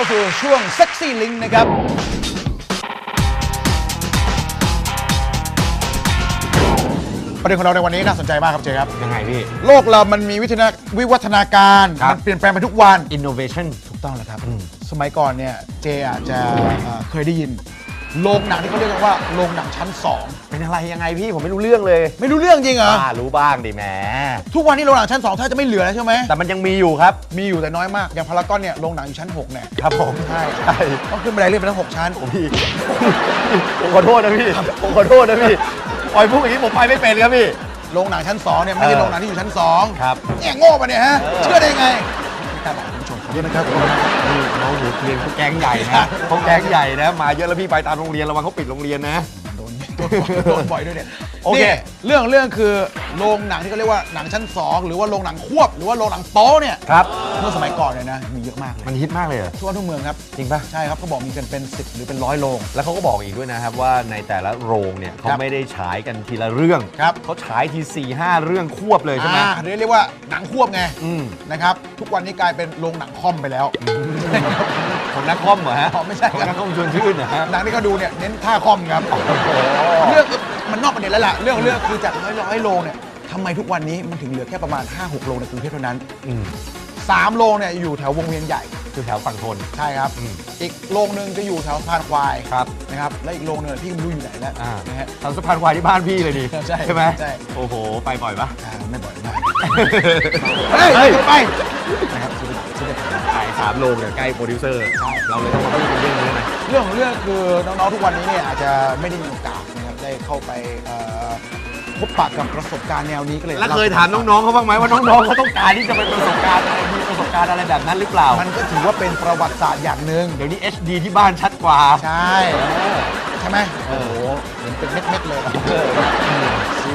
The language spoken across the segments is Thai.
เข้าสู่ช่วงเซ็กซี่ลิงนะครับ ประเด็นของเราในวันนี้น่าสนใจมากครับเจครับ ยังไงพี่ โลกเรามันมีวิทยาวิวัฒนาการ ครับ มันเปลี่ยนแปลงไปทุกวัน innovation ถูกต้องแล้วครับ สมัยก่อนเนี่ยเจอาจจะเอ่อเคยได้ยิน โรงหนังที่เขาเรียกกันว่าโรงหนังชั้นเป็นอะไรยังไงพี่ผมไม่รู้เรื่องเลย2ไม่รู้เรื่องจริงเหรอ อ่ารู้บ้างดิแหมทุกวันนี้โรงหนังชั้น2ถ้าจะไม่เหลือแล้วใช่ไหม แต่มันยังมีอยู่ครับ มีอยู่แต่น้อยมาก อย่างพารากอนเนี่ยโรงหนังอยู่ชั้น6เนี่ยครับผมใช่ใช่ต้องขึ้นบันไดเลื่อนไปทั้ง6ชั้น พี่ผมขอโทษนะพี่ผมขอโทษนะพี่ปล่อยพูดอย่างนี้ผมไปไม่เป็นครับพี่ โรงหนังชั้น2เนี่ยไม่ใช่เออโรงหนังที่อยู่ชั้น2ครับ เนี่ยโง่ปะเนี่ยฮะเออเชื่อได้ไงไม่กล้าบอกคุณผู้ช มขอโทษนะครับนี่น้องหนูเรียนเขาแก๊งใหญ่นะเขาแก๊งใหญ่นะ มาเยอะแล้วพี่ไปตามโรงเรียนระวังเขาปิดโรงเรียนนะ โดนโดนบ่อยโดนบ่อยด้วยเนี่ย โอเค นี่เรื่องเรื่องคือโรงหนังที่เขาเรียกว่าหนังชั้น2หรือว่าโรงหนังควบ หรือว่าโรงหนังโป๊เนี่ยครับ เมื่อสมัยก่อนเนี่ยนะมีเยอะมากเลยมันฮิตมากเลยเหรอทั่วทุกเมืองครับจริงปะใช่ครับเขาบอกมีกันเป็น10หรือเป็นร้อยโรง แล้วเขาก็บอกอีกด้วยนะครับว่าในแต่ละโรงเนี่ยเขาครับ ไม่ได้ฉายกันทีละเรื่องครับเขาฉายที4ี่ห้าเรื่องควบเลยใช่ไหมอ่าเรียกเรียกว่าหนังควบไงอืมนะครับ ทุกวันนี้กลายเป็นโรงหนังคอมไปแล้ว ของนักคอมเหรอฮะอ๋อไม่ใช่ของคนัรักบคอมชวนชื่นนะฮะ หนังที่เขาดูเนี่ยเน้นท่าคอมครับ เรื่อง มันนอกประเด็นแล้วล่ะ เรื่องเรื่องคือจากร้อยร้อยโรงเนี่ยทำไมทุกวันนี้มันถึงเหลือแค่ประมาณ 5-6โรงในกรุงเทพเท่านั้นอืม3โรงเนี่ยอยู่แถววงเวียนใหญ่ คือแถวฝั่งทน ใช่ครับ อืม อีกโรงหนึ่งจะอยู่แถวสะพานควายครับ นะครับ และอีกโรงหนึงพี่ก็ไม่รู้อยู่ไหนแล้วอ่านะฮะ ทำสะพานควายที่บ้านพี่เลยดิใช่ไหมใช่ โอ้โห ไปบ่อยปะ อ่าไม่บ่อยมากเฮ้ยเฮ้ย ไปนะครับซื้อซื้อได้ขายสามโรงเนี่ยใกล้โปรดิวเซอร์ เราเลยต้องมาพูดกันเรื่องนี้นะ เรื่องของเรื่องคือน้องๆทุกวันนี้เนี่ยอาจจะไม่ได้มีโอกาสนะครับ ได้เข้าไปเอ่อพบปะกับประสบการณ์แนวนี้ก็เลย แล้วเคยถามน้องๆเขาบ้างไหมว่าน้องๆเขาต้องการที่จะเป็นประสบการณ์อะไรมีประสบการณ์อะไรแบบนั้นหรือเปล่า มันก็ถือว่าเป็นประวัติศาสตร์อย่างหนึ่งเดี๋ยวนี้ HD ที่บ้านชัดกว่า ใช่ ใช่ไหมเอโอ้อโหเห็นเป็นเม็ดๆเลย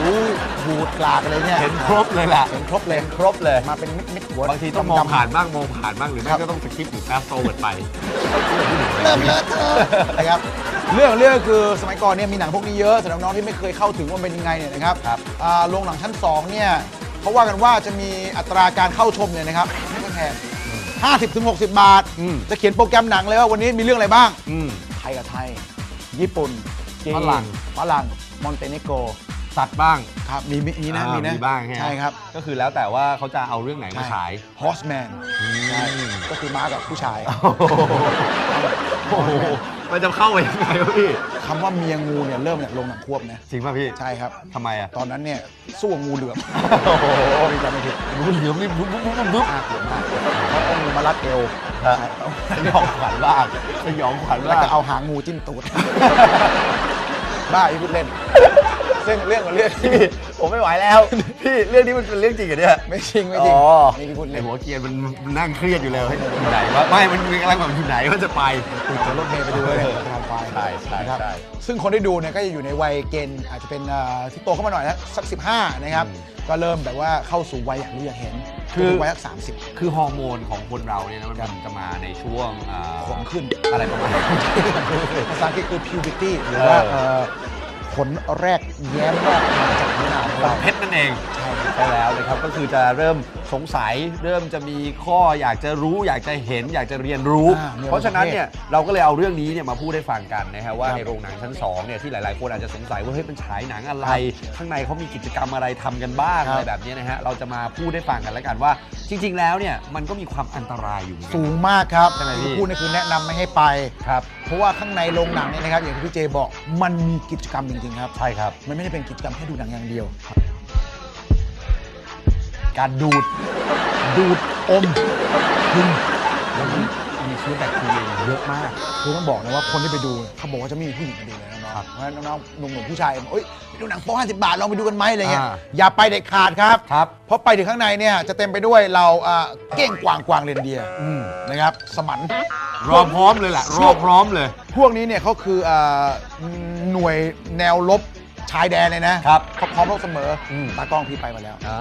สิวบูดกลากอะไรเนี่ยเห็นครบเลยแหละเห็นครบเลยครบเลย มาเป็นเม็ดๆหัวบางทีต้องมองดำๆผ่านบ้างมองผ่านบ้างหรือไม่ก็ต้องสคิปหรือแฟสโซเวิร์ดไปเริ่มเลอะเทอะนะครับเรื่องของเรื่องคือสมัยก่อนเนี่ยมีหนังพวกนี้เยอะสำหรับน้องที่ไม่เคยเข้าถึงว่ามันเป็นยังไงเนี่ยนะครับครับอ่าโรงหนังชั้น2เนี่ยเขาว่ากันว่าจะมีอัตราการเข้าชมเนี่ยนะครับไม่ค่อยแพง50ถึง60บาทอืมจะเขียนโปรแกรมหนังเลยว่าวันนี้มีเรื่องอะไรบ้างอืมไทยกับไทย ญี่ปุ่นจีนฝรั่งฝรั่งมอนเตเนโกร สัตว์บ้าง ครับมีมีมีนะอ่ามีนะมีบ้างฮะ ใช่ครับ ก็คือแล้วแต่ว่าเขาจะเอาเรื่องไหนมาฉายฮอสแมนใช่ก็คือม้ากับผู้ชายโอ้โหมันจะเข้าไปยังไงวะพี่คำว่าเมียงูเนี่ยเริ่มจากโรงหนังควบนะจริงป่ะพี่ใช่ครับ ทำไมอะ ตอนนั้นเนี่ยสู้กับงูเหลือมโอ้โห มีจำไม่ผิดรู้เหลือมนี่บุ๊บบุ๊บบุ๊บบุ๊บน่ากลัวมากเขาเอางูมารัดเอวฮะสยองขวัญมากสยองขวัญแล้วมาก ก็เอาหางงูจิ้มตูด บ้าอีพูดเล่น ซึ่งเรื่องของเรื่องที่พี่ผมไม่ไหวแล้ว พี่เรื่องนี้มันเป็นเรื่องจริงเหรอเนี่ย ไม่จริงไม่จริงอ๋อ นี่พี่พูดไอเล่นหัวเกรียร์มันนั่งเครียดอยู่เลยเฮ้ยอยู่ไหนวะไม่ มันกำลังแบบอยู่ไหนว่าจะไป ติดกับรถเมล์ไปดูเลยทางไฟใช่ใช่นะครับใช่ ซึ่งคนที่ดูเนี่ยก็จะอยู่ในวัยเกณฑ์อาจจะเป็นเอ่อที่โตขึ้นมาหน่อยนะสัก 15 นะครับอืมก็เริ่มแบบว่าเข้าสู่วัยอยากรู้อยากเห็นคือจนถึงวัยสักสามสิบ คือฮอร์โมนของคนเราเนี่ยนะมันจะมาในช่วงอ่าขนขึ้น อะไรประมาณนั้น ภาษาอังกฤษคือ puberty หรือว่าเออ เอ่อ ผลแรกแย้มแรกมาจากเนื้อหาของเรา เพชรนั่นเองใช่ครับใช่แล้วนะครับก็คือจะเริ่มสงสัยเริ่มจะมีข้ออยากจะรู้อยากจะเห็น อยากจะเรียนรู้ อ่ามีเพราะฉะนั้นเนี่ยเราก็เลยเอาเรื่องนี้เนี่ยมาพูดให้ฟังกันนะฮะว่าครับในโรงหนังชั้น2เนี่ยที่หลายๆ คนอาจจะสงสัยว่าเฮ้ยมันฉายหนังอะไร ข้างในเขามีกิจกรรมอะไรทำกันบ้างครับ อะไรแบบนี้นะฮะเราจะมาพูดให้ฟังกันแล้วกันว่า จริง ๆ แล้วเนี่ยมันก็มีความอันตรายอยู่เหมือนกัสูนงมากครับใช่ไหมพี่ ที่พูดนี่คือแนะนำไม่ให้ไป ครับเพราะว่าข้างในโรงหนังเนี่ยนะครับอย่างที่พี่เจบอกมันมีกิจกรรมจริงๆครับ ใช่ครับ มันไม่ได้เป็นกิจกรรมแค่ดูหนังอย่างเดียว การดูด ดูดอมกินแล้วมันมีเชื้อแบคทีเรียเยอะมากคือต้องบอกนะว่าคนที่ไปดูเนี่ยเขาบอกว่าจะไม่มีผู้หญิงมาดูเลยน้องครับๆเพราะฉะนั้นน้องๆหนุ่มๆผู้ชายบอกเอ้ยไปดูหนังโป๊50 บาทลองไปดูกันไหมอะไรเงี้ยอ่าอย่าไปเด็ดขาดครับครับ เพราะไปถึงข้างในเนี่ยจะเต็มไปด้วยเราอ่าเก้งกวางกวางเรนเดียร์อืมนะครับสมัน รอพร้อมเลยแหละรอพร้อมเลย พวกนี้เนี่ยเขาคืออ่าหน่วยแนวรบ ชายแดนเลยนะครับเขาพร้อมรบเสมออม ตากล้องพี่ไปมาแล้วอ่า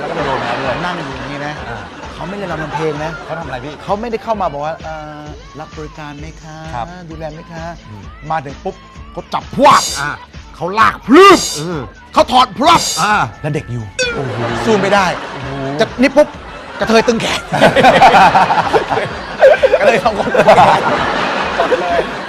แล้วก็ไปโดนแล้วด้วยนั่งอยู่อย่างนี้นะอ่าเขาไม่ได้รำทำเพลงนะ เขาทำอะไรพี่ เขาไม่ได้เข้ามาบอกว่าเอ่อรับบริการไหมคะ ครับดูแลไหมคะ อืม มาถึงปุ๊บเขาจับพวกอ่าเขาลากพรึบเออเขาถอดพรึบอ่าแล้วเด็กอยู่ โอ้โหซูมไม่ได้โอ้โหจะนี่ปุ๊บกระเทยตึงแขนกระเทยสองคน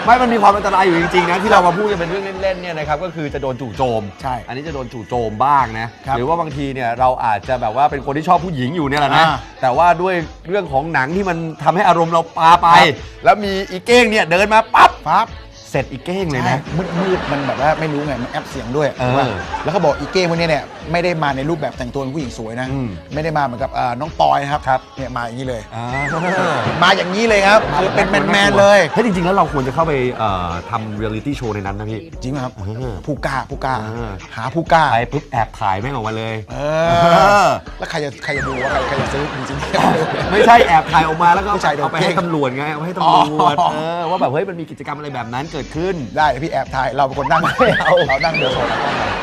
ตึงแขนจบเลยไม่มันมีความอันตรายอยู่จริงๆนะที่เรามาพูดกันเป็นเรื่องเล่นๆเนี่ยนะครับก็คือจะโดนจู่โจมใช่อันนี้จะโดนจู่โจมบ้างนะครับหรือว่าบางทีเนี่ยเราอาจจะแบบว่าเป็นคนที่ชอบผู้หญิงอยู่เนี่ยแหละนะอ่าแต่ว่าด้วยเรื่องของหนังที่มันทำให้อารมณ์เราปาไป ครับ แล้วมีอีเก้งเนี่ยเดินมาปั๊บ ปั๊บ เสร็จอีเก้งเลยใช่นะ มืดมืดๆมันแบบว่าไม่รู้ไงมันแอปเสียงด้วยเออว่าแล้วเขาบอกอีเก้พวกเนี้ยเนี่ยไม่ได้มาในรูปแบบแต่งตัวเป็นผู้หญิงสวยนะ อืมไม่ได้มาเหมือนกับอ่าน้องปอยนะครับครับ เนี่ยมาอย่างนี้เลย อ่ามาอย่างนี้เลยครับคือเป็นแมนแมนๆเลยเฮ้ยจริง ๆ แล้วเราควรจะเข้าไปเอ่อทำเรียลิตี้โชว์ในนั้นนะพี่ จริงไหมครับเออผู้กล้าผู้กล้าเออ หาผู้กล้า ไปปุ๊บแอบถ่ายแม่งออกมาเลย เอเอออแล้วใครจะใครจะดูว่าใครใครจะซื้อจริงไม่ใช่แอบถ่ายออกมาแล้วก็ผู้ชายโดนเอาไปให้เก้งตำรวจไงเอาไปให้ตำรวจอ๋อ เออว่าแบบเฮ้ยมันมีกิจกรรมอะไรแบบนั้นเกิดขึ้นๆได้เดี๋ยวพี่แอบถ่ายเราเป็นคนนั่งไม่เอาเรานั่งเดือดสด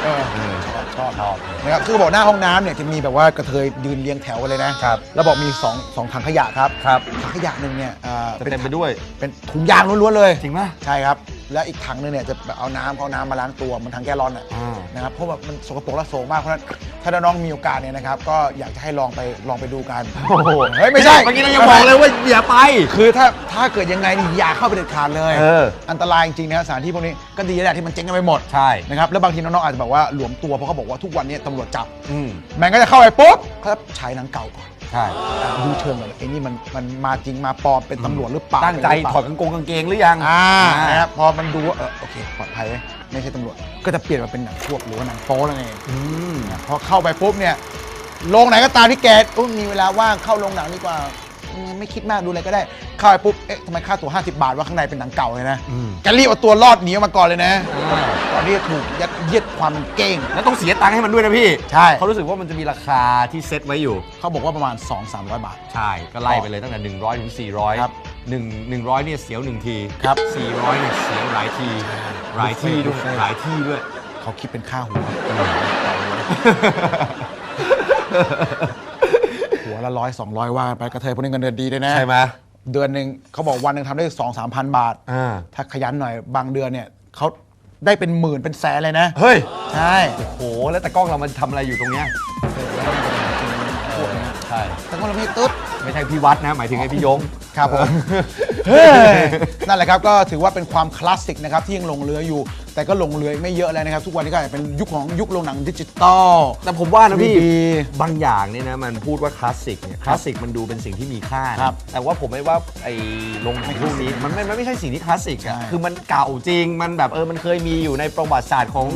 เออเออชอบชอบชอบนะครับคือบอกหน้าห้องน้ำเนี่ยจะมีแบบว่ากระเทยยืนเรียงแถวกันเลยนะครับ แล้วบอกมีสองสองถังขยะครับครับถังขยะหนึ่งเนี่ยอ่าจะเต็มไปด้วยเป็นถุงยางล้วนๆเลย จริงป่ะ ใช่ครับ แล้วอีกถังหนึงเนี่ยจะแบบเอาน้ำเอาน้ำมาล้างตัวเหมันถังแกลลอนอะอ่า นะครับเพราะว่ามันสกปรกและโสมมากเพราะฉะนั้นถ้าน้องๆมีโอกาสเนี่ยนะครับก็อยากจะให้ลองไปลองไปดูกัน โอ้โหเฮ้ยไม่ใช่ เมื่อกี้เรายังบอกเลยว่าอย่าไป คือถ้าถ้าเกิดยังไงนี่อย่าเข้าไปเด็ดขาดเลยเอออันตรายจริงๆนะสถานที่พวกนี้ก็ดีแหละที่มันเจ๊งกันไปหมดใช่ นะครับแล้วบางทีน้องๆอาจจะแบบว่าหลวมตัวเพราะเขาบอกว่าทุกวันนี้ตำรวจจับ อืม แม่งก็จะเข้าไปปุ๊บเขาจะฉายหนังเก่าก่อน ใช่ดูเชิงก่อนไอ้นี่มันมันมาจริงมาปลอมเป็นตำรวจหรือเปล่าตั้งใจเป็นหรือถเปอดล่ากางกงกางเกงหรือยังอ่าอ่านะครับพอมันดูว่าเออโอเคปลอดภัยไหมไม่ใช่ตำรวจ ก็จะเปลี่ยนมาเป็นหนังพวกหรือว่าหนังโป๊แล้วไงอืมพอเข้าไปปุ๊บเนี่ยโรงไหนก็ตามที่แกอุ๊ยมีเวลาว่างเข้าโรงหนังดีกว่าอืม ไม่คิดมากดูอะไรก็ได้เข้าไปปุ๊บเอ๊ะทำไมค่าตั๋ว50 บาทว่าข้างในเป็นหนังเก่าเลยนะอืม แกรีบเอาตัวรอดหนีออกมาก่อนเลยนะอ่าก่อนที่จะถูกยัดเยียดความเก้ง แล้วต้องเสียตังค์ให้มันด้วยนะพี่ใช่ เขารู้สึกว่ามันจะมีราคาที่เซ็ตไว้อยู่ เขาบอกว่าประมาณ 2-300 บาท ใช่ ก็ไล่ไปเลยตั้งแต่ 100 ถึง 400ครับ1 100เนี่ยเสียว1ทีครับ400เนี่ยเสียวหลายที หลายที่ด้วยบุฟเฟ่ต์หลายที่ด้วย เขาคิดเป็นค่าหัวหัว ละร้อยสองร้อยว่ากันไปกระเทยพวกนี้เงินเดือนดีด้วยนะ ใช่ไหมเดือนหนึ่งเขาบอกวันหนึ่งทำได้สองสามพันบาท อ่าถ้าขยันหน่อยบางเดือนเนี่ยเขาได้เป็นหมื่นเป็นแสนเลยนะ เฮ้ยใช่โหแล้วแต่กล้องเรามันทำอะไรอยู่ตรงเนี้ยพวกเนี้ยใช่แต่ก็เราไม่ตุ๊ด ไม่ใช่พี่วัดนะ หมายถึงไอ้พี่ยง ครับผมเฮ้ยนั่นแหละครับก็ถือว่าเป็นความคลาสสิกนะครับที่ยังหลงเหลืออยู่ แต่ก็หลงเหลือไม่เยอะแล้วนะครับ ทุกวันนี้ก็อาจจะเป็นยุคของยุคโรงหนังดิจิตอล แต่ผมว่านะพี่ดีบางอย่างเนี่ยนะมันพูดว่าคลาสสิกเนี่ยคลาสสิกมันดูเป็นสิ่งที่มีค่านะครับแต่ว่าผมไม่ว่าไอ้โรงหนังพวกนี้มันไม่มันไม่ใช่สิ่งที่คลาสสิกอะใช่ คือมันเก่าจริงมันแบบเออมันเคยมีอยู่ในประวัติศาสตร์ของ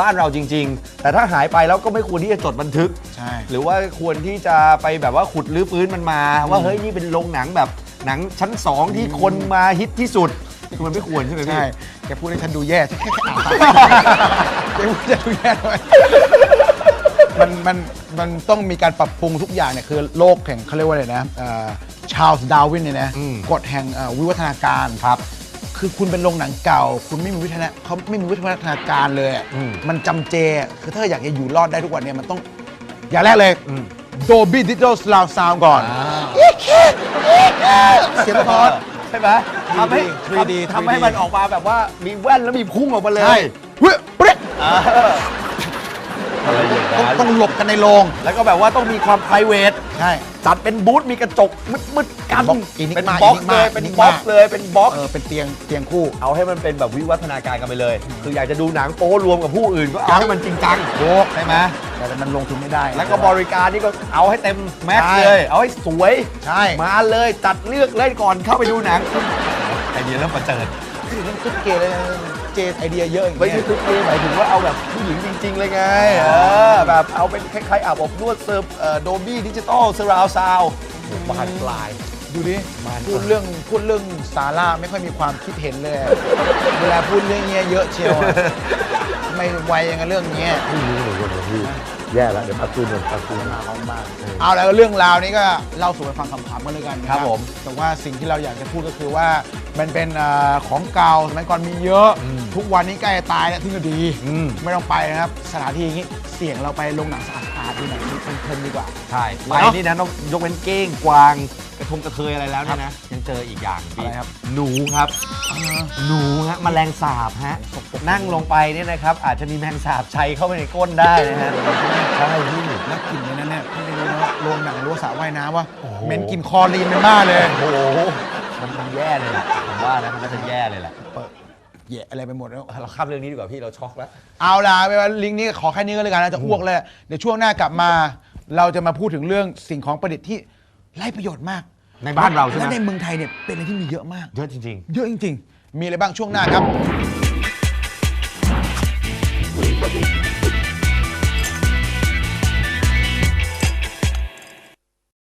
บ้านเราจริง ๆ แต่ถ้าหายไปแล้วก็ไม่ควรที่จะจดบันทึก ใช่ หรือว่าควรที่จะไปแบบว่าขุดลื้อฟื้นมันมา ว่าเฮ้ยนี่เป็นโรงหนังแบบหนังชั้นสองที่คนมาฮิตที่สุด คือมันไม่ควรใช่ไหมพี่ ใช่แกพูดให้ฉันดูแย่ แกพูดให้ฉันดูแย่ด้วยมันมันมันต้องมีการปรับปรุงทุกอย่างเนี่ยคือโลกแห่งเขาเรียกว่าอะไรนะชาลส์ดาวินเนี่ยนะอืม กฎแห่งเอ่อวิวัฒนาการครับ คือคุณเป็นโรงหนังเก่า คุณไม่มีวิทยาเขาไม่มีวิทยาการเลยอะอืมมันจำเจคือถ้าอยากจะอยู่รอดได้ทุกวันเนี่ยมันต้อง อย่างแรกเลยอืม Dolby Digital Surround Sound ก่อนเสียงสะท้อน ใช่ไหมทำให้ 3D ทำทำให้มันออกมาแบบว่ามีแว่นแล้วมีพุ่งออกมาเลย ใช่เฮ้ยเปรี้ยอะไรอย่างต้องนั้นต้องหลบกันในโรงแล้วก็แบบว่าต้องมีความ p r i v a t ใช่ จัดเป็นบูธมีกระจกมืดๆกันบ็อกซ์ Enigma เป็นบ็อกซ์เลย Enigma เป็นบ็อกซ์เลยเป็นบ็อกซ์เออเป็นเตียงเตียงคู่ เอาให้มันเป็นแบบวิวัฒนาการกันไปเลย คืออยากจะดูหนังโป๊รวมกับผู้อื่นก็เอาให้มันจริงจังโบกใช่ไหมแต่มันลงทุนไม่ได้ แล้วก็บริการนี่ก็เอาให้เต็มแม็กซ์ใช่ เลย เอาให้สวย ใช่มาเลยจัดเลือกเล่นก่อนเข้าไปดูหนังไอเดียเริ่มประเจิดคือเรื่องตุ๊กเกเลยนะ เจไอเดียเยอะอย่างไม่เงี้ใช่ย ทุกทีหมายถึงว่าเอาแบบผู้หญิงจริง ๆ เลยไงเออแบบเอาเป็นคล้ายๆอาบอบนวดเซิร์ฟโดบี้ดิจิตอลเซราวซาวบานปลาย ดูดิบ้านพูดเรื่องพูดเรื่องสาระไม่ค่อยมีความคิดเห็นเลยอะเวลาพูดเรื่องเงี้ยเยอะเชียวอะไม่ไวยังไงเรื่องเงี้ยไม่รู้เลยว่าพี่แย่แล้วเดี๋ยวพักตูนก่อนพักตูนมาเขามากเอาแล้วเรื่องราวนี้ก็เล่าสู่กันฟังขำๆกันเลยกันนะครับผมแต่ว่าสิ่งที่เราอยากจะพูดก็คือว่ามันเป็นเอ่อของเก่าสมัยก่อนมีเยอะทุกวันนี้ใกล้จะตายแล้วที่ก็ดีอืม ไม่ต้องไปนะครับสถานที่อย่างนี้เสี่ยงเราไปโรงหนังสะอาดาดูหนังเพลินๆดีกว่า ใช่ไปเนอะนี่นะต้องยกเว้นเก้งกวางกระทงกระเทยอะไรแล้วเนี่ยนะยังเจออีกอย่างพี่อะไรครับ หนูครับ หนูฮะแมลงสาบฮะนั่งลงไปเนี่ยนะครับอาจจะมีแมลงสาบชัยเข้าไปในก้นได้นะฮะ ใช่พี่แล้วกลิ่นในนั้นเนี่ยพี่ไม่รู้นะว่าโรงหนังหรือว่าสระว่ายน้ำว่าเหม็นกลิ่นคลอรีนเป็นบ้าเลย โอ้โหมันมันแย่เลยแหละผมว่านะมันน่าจะแย่เลยแหละเปิดแย่อะไรไปหมดแล้ว เราข้ามเรื่องนี้ดีกว่าพี่เราช็อกแล้ว เอาล่ะไปว่าลิงก์นี้ขอแค่นี้ก็เลยกันนะจะอ้วกเลยเดี๋ยวช่วงหน้ากลับมา เราจะมาพูดถึงเรื่องสิ่งของประดิษฐ์ที่ไร้ประโยชน์มากในบ้านเราใช่ไหม และในเมืองไทยเนี่ยเป็นอะไรที่มีเยอะมาก เยอะจริงเยอะจริง ๆ มีอะไรบ้างช่วงหน้าครับ